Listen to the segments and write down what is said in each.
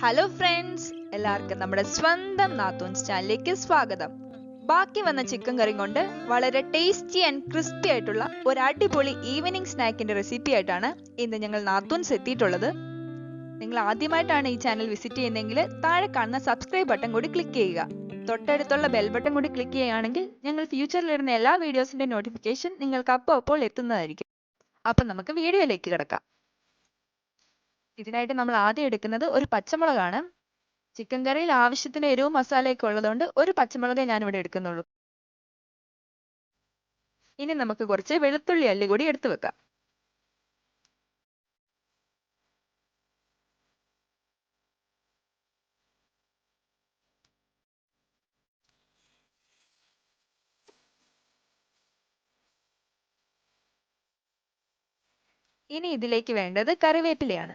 Hello friends എല്ലാവർക്കും നമ്മുടെ സ്വന്തം നാത്തൂൻസ് ചാനലിലേക്ക് സ്വാഗതം. ബാക്കി വന്ന ചിക്കൻ കറി കൊണ്ട് വളരെ ടേസ്റ്റി ആൻഡ് ക്രിസ്പി ആയിട്ടുള്ള ഒരു അടിപൊളി ഈവനിങ് സ്നാക്കിന്റെ റെസിപ്പി ആയിട്ടാണ് ഇന്ന് ഞങ്ങൾ നാത്തൂൻസ് എത്തിയിട്ടുള്ളത്. നിങ്ങൾ ആദ്യമായിട്ടാണ് ഈ ചാനൽ വിസിറ്റ് ചെയ്യുന്നതെങ്കിൽ താഴെ കാണുന്ന സബ്സ്ക്രൈബ് ബട്ടൺ കൂടി ക്ലിക്ക് ചെയ്യുക. തൊട്ടടുത്തുള്ള ബെൽ ബട്ടൺ കൂടി ക്ലിക്ക് ചെയ്യുകയാണെങ്കിൽ ഞങ്ങൾ ഫ്യൂച്ചറിൽ ഇടുന്ന എല്ലാ വീഡിയോസിന്റെ നോട്ടിഫിക്കേഷൻ നിങ്ങൾക്ക് അപ്പോൾ അപ്പോൾ എത്തുന്നതായിരിക്കും. അപ്പം നമുക്ക് വീഡിയോയിലേക്ക് കിടക്കാം. ഇതിനായിട്ട് നമ്മൾ ആദ്യം എടുക്കുന്നത് ഒരു പച്ചമുളകാണ്. ചിക്കൻ കറിയിൽ ആവശ്യത്തിന് എരിവും മസാലയൊക്കെ ഉള്ളതുകൊണ്ട് ഒരു പച്ചമുളകേ ഞാൻ ഇവിടെ എടുക്കുന്നുള്ളൂ. ഇനി നമുക്ക് കുറച്ച് വെളുത്തുള്ളി അല്ലി കൂടി എടുത്തു വെക്കാം. ഇനി ഇതിലേക്ക് വേണ്ടത് കറിവേപ്പിലയാണ്.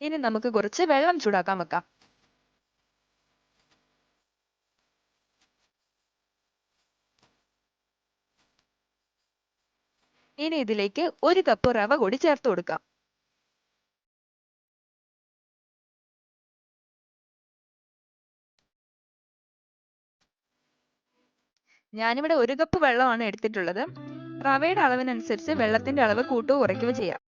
ഇനി നമുക്ക് കുറച്ച് വെള്ളം ചൂടാക്കാൻ വെക്കാം. ഇനി ഇതിലേക്ക് ഒരു കപ്പ് റവ കൂടി ചേർത്ത് കൊടുക്കാം. ഞാനിവിടെ ഒരു കപ്പ് വെള്ളമാണ് എടുത്തിട്ടുള്ളത്. റവയുടെ അളവിനനുസരിച്ച് വെള്ളത്തിന്റെ അളവ് കൂട്ടുകയോ കുറയ്ക്കുകയോ ചെയ്യാം.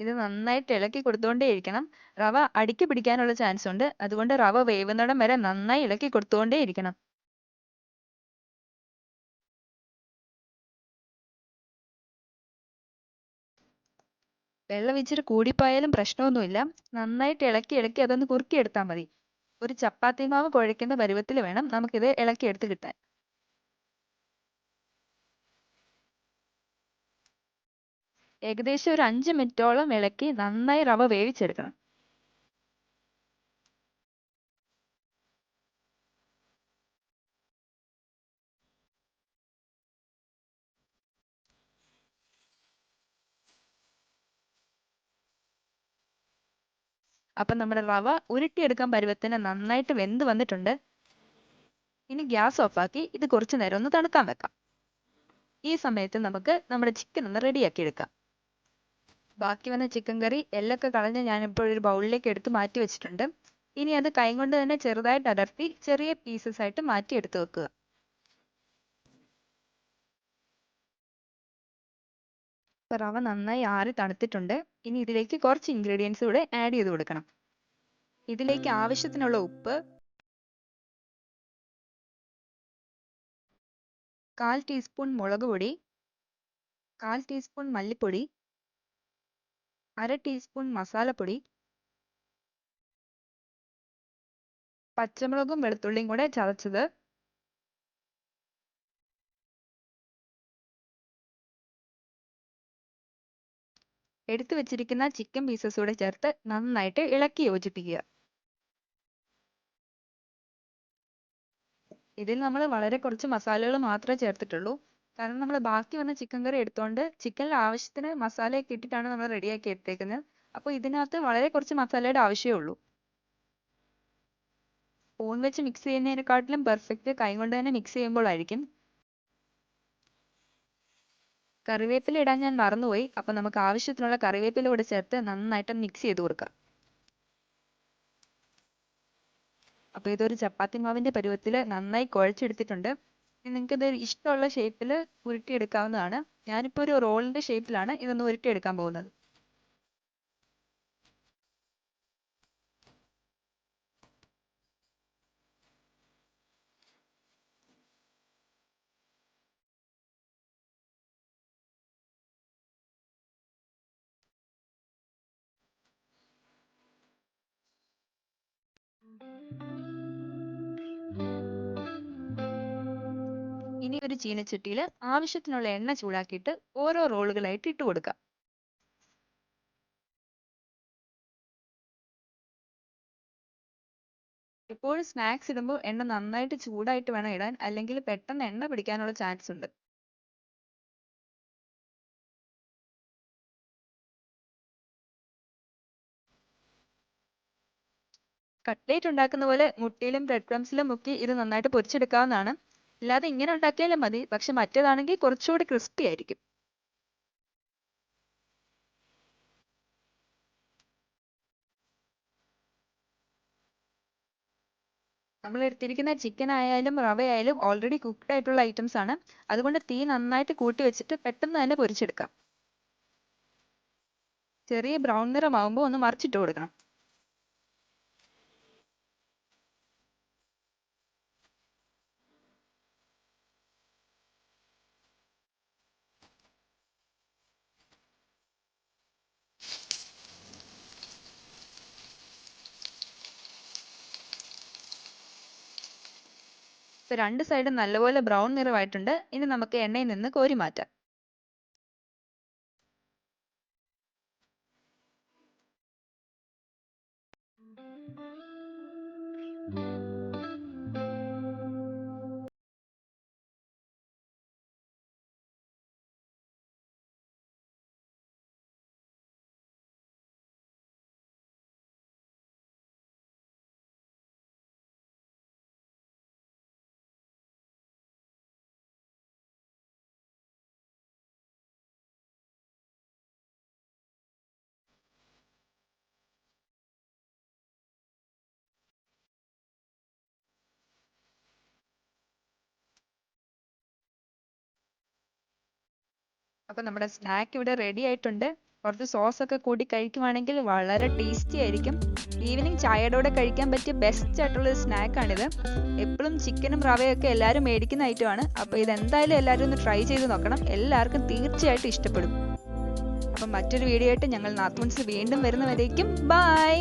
ഇത് നന്നായിട്ട് ഇളക്കി കൊടുത്തുകൊണ്ടേയിരിക്കണം റവ അടിക്ക് പിടിക്കാനുള്ള ചാൻസ് ഉണ്ട്. അതുകൊണ്ട് റവ വേവുന്നിടം വരെ നന്നായി ഇളക്കി കൊടുത്തുകൊണ്ടേയിരിക്കണം വെള്ളം ഇച്ചിരി കൂടിപ്പോയാലും പ്രശ്നമൊന്നുമില്ല. നന്നായിട്ട് ഇളക്കി ഇളക്കി അതൊന്ന് കുറുക്കി എടുത്താൽ മതി. ഒരു ചപ്പാത്തി മാവ് കുഴയ്ക്കുന്ന പരുവത്തിൽ വേണം നമുക്കിത് ഇളക്കിയെടുത്ത് കിട്ടാൻ. ഏകദേശം ഒരു അഞ്ച് മിനിറ്റോളം ഇളക്കി നന്നായി റവ വേവിച്ചെടുക്കണം. അപ്പം നമ്മുടെ റവ ഉരുട്ടിയെടുക്കാൻ പരുവത്തിന് നന്നായിട്ട് വെന്ത് വന്നിട്ടുണ്ട്. ഇനി ഗ്യാസ് ഓഫാക്കി ഇത് കുറച്ചു നേരം ഒന്ന് തണുക്കാൻ വെക്കാം. ഈ സമയത്ത് നമുക്ക് നമ്മുടെ ചിക്കൻ ഒന്ന് റെഡിയാക്കി എടുക്കാം. ബാക്കി വന്ന ചിക്കൻ കറി എല്ലൊക്കെ കളഞ്ഞ് ഞാനിപ്പോൾ ഒരു ബൗളിലേക്ക് എടുത്ത് മാറ്റി വെച്ചിട്ടുണ്ട്. ഇനി അത് കൈ കൊണ്ട് തന്നെ ചെറുതായിട്ട് അടർത്തി ചെറിയ പീസസ് ആയിട്ട് മാറ്റി എടുത്ത് വെക്കുക. റവ നന്നായി ആറി തണുത്തിട്ടുണ്ട്. ഇനി ഇതിലേക്ക് കുറച്ച് ഇൻഗ്രീഡിയൻസ് കൂടെ ആഡ് ചെയ്ത് കൊടുക്കണം. ഇതിലേക്ക് ആവശ്യത്തിനുള്ള ഉപ്പ് കാൽ ടീസ്പൂൺ മുളക് പൊടി കാൽ ടീസ്പൂൺ മല്ലിപ്പൊടി അര ടീസ്പൂൺ മസാലപ്പൊടി പച്ചമുളകും വെളുത്തുള്ളിയും കൂടെ ചതച്ചത് എടുത്തു വെച്ചിരിക്കുന്ന ചിക്കൻ പീസസ് കൂടെ ചേർത്ത് നന്നായിട്ട് ഇളക്കി യോജിപ്പിക്കുക ഇതിൽ നമ്മൾ വളരെ കുറച്ച് മസാലകൾ മാത്രമേ ചേർത്തിട്ടുള്ളൂ കാരണം നമ്മൾ ബാക്കി വന്ന ചിക്കൻ കറി എടുത്തുകൊണ്ട് ചിക്കനിൽ ആവശ്യത്തിന് മസാലയൊക്കെ ഇട്ടിട്ടാണ് നമ്മൾ റെഡിയാക്കി എടുത്തേക്കുന്നത് അപ്പോൾ ഇതിനകത്ത് വളരെ കുറച്ച് മസാലയുടെ ആവശ്യമേ ഉള്ളൂ. സ്പൂൺ വെച്ച് മിക്സ് ചെയ്യുന്നതിനെക്കാട്ടിലും പെർഫെക്റ്റ് കൈ കൊണ്ട് തന്നെ മിക്സ് ചെയ്യുമ്പോഴായിരിക്കും. കറിവേപ്പില ഇടാൻ ഞാൻ മറന്നുപോയി. അപ്പോൾ നമുക്ക് ആവശ്യത്തിനുള്ള കറിവേപ്പില കൂടെ ചേർത്ത് നന്നായിട്ട് മിക്സ് ചെയ്ത് കൊടുക്കാം. അപ്പോൾ ഇതൊരു ചപ്പാത്തി മാവിന്റെ പരുവത്തിൽ നന്നായി കുഴച്ചെടുത്തിട്ടുണ്ട്. നിങ്ങൾക്ക് ഇത് ഇഷ്ടമുള്ള ഷേപ്പിൽ ഉരുട്ടിയെടുക്കാവുന്നതാണ്. ഞാനിപ്പോൾ ഒരു റോളിന്റെ ഷേപ്പിലാണ് ഇതൊന്ന് ഉരുട്ടിയെടുക്കാൻ പോകുന്നത്. ഇനി ഒരു ചീനച്ചട്ടിയിൽ ആവശ്യത്തിനുള്ള എണ്ണ ചൂടാക്കിയിട്ട് ഓരോ റോളുകളായിട്ട് ഇട്ട് കൊടുക്കുക എപ്പോഴും സ്നാക്സ് ഇടുമ്പോൾ എണ്ണ നന്നായിട്ട് ചൂടായിട്ട് വേണം ഇടാൻ അല്ലെങ്കിൽ പെട്ടെന്ന് എണ്ണ പിടിക്കാനുള്ള ചാൻസ് ഉണ്ട്. കട്ട്ലേറ്റ് ഉണ്ടാക്കുന്ന പോലെ മുട്ടയിലും ബ്രെഡ് ക്രംസിലും മുക്കി ഇത് നന്നായിട്ട് പൊരിച്ചെടുക്കാവുന്നതാണ്. ഇല്ലാതെ ഇങ്ങനെ ഉണ്ടാക്കിയാലും മതി. പക്ഷെ മറ്റേതാണെങ്കിൽ കുറച്ചുകൂടി ക്രിസ്പി ആയിരിക്കും. നമ്മൾ എടുത്തിരിക്കുന്ന ചിക്കൻ ആയാലും റവ ആയാലും ഓൾറെഡി കുക്ക്ഡ് ആയിട്ടുള്ള ഐറ്റംസ് ആണ്. അതുകൊണ്ട് തീ നന്നായിട്ട് കൂട്ടി വെച്ചിട്ട് പെട്ടെന്ന് തന്നെ പൊരിച്ചെടുക്കാം. ചെറിയ ബ്രൗൺ നിറമാകുമ്പോൾ ഒന്ന് മറിച്ചിട്ട് കൊടുക്കണം. ഇപ്പൊ രണ്ട് സൈഡും നല്ലപോലെ ബ്രൗൺ നിറമായിട്ടുണ്ട് ഇനി നമുക്ക് എണ്ണയിൽ നിന്ന് കോരി മാറ്റാം. അപ്പൊ നമ്മുടെ സ്നാക്ക് ഇവിടെ റെഡി ആയിട്ടുണ്ട്. കുറച്ച് സോസ് ഒക്കെ കൂടി കഴിക്കുവാണെങ്കിൽ വളരെ ടേസ്റ്റി ആയിരിക്കും. ഈവനിങ് ചായയുടെ കഴിക്കാൻ പറ്റിയ ബെസ്റ്റ് ആയിട്ടുള്ള ഒരു സ്നാക്കാണിത് എപ്പോഴും ചിക്കനും റവയും ഒക്കെ എല്ലാവരും മേടിക്കുന്ന ഐറ്റമാണ് അപ്പോൾ ഇത് എന്തായാലും എല്ലാവരും ഒന്ന് ട്രൈ ചെയ്ത് നോക്കണം. എല്ലാവർക്കും തീർച്ചയായിട്ടും ഇഷ്ടപ്പെടും. അപ്പം മറ്റൊരു വീഡിയോ ആയിട്ട് ഞങ്ങൾ നാത്തൂൺസ് വീണ്ടും വരുന്നവരേക്കും ബൈ